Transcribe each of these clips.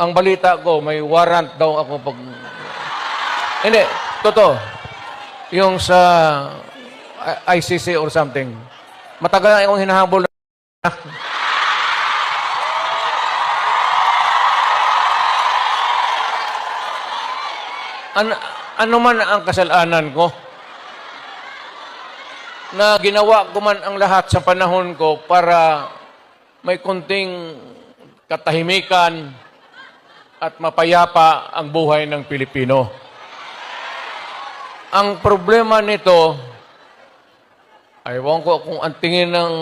ang balita ko, may warrant daw ako pag... Hindi, totoo. Yung sa ICC or something. Matagal na akong hinahabol na... An ano man ang kasalanan ko? Na ginawa ko man ang lahat sa panahon ko para may kunting katahimikan at mapayapa ang buhay ng Pilipino. Ang problema nito, aywan ko kung ang tingin ng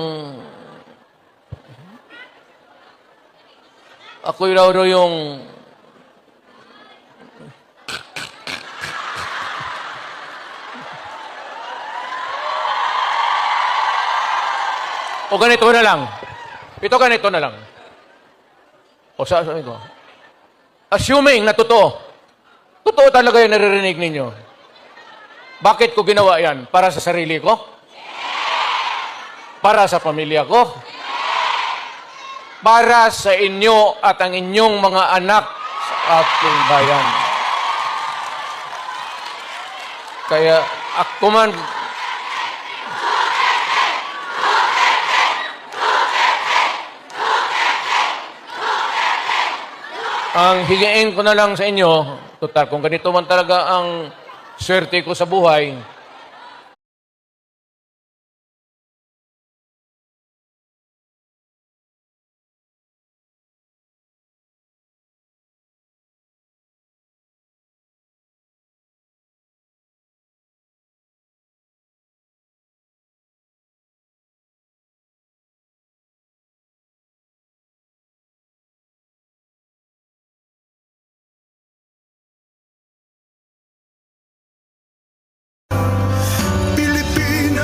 ako raw yung O ganito na lang. Ito ganito na lang. O sa sabi ko. Assuming na totoo. Totoo talaga yung naririnig ninyo. Bakit ko ginawa yan? Para sa sarili ko? Para sa pamilya ko? Para sa inyo at ang inyong mga anak sa ating bayan. Kaya ako man Ang higain ko na lang sa inyo, total, kung ganito man talaga ang swerte ko sa buhay,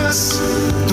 us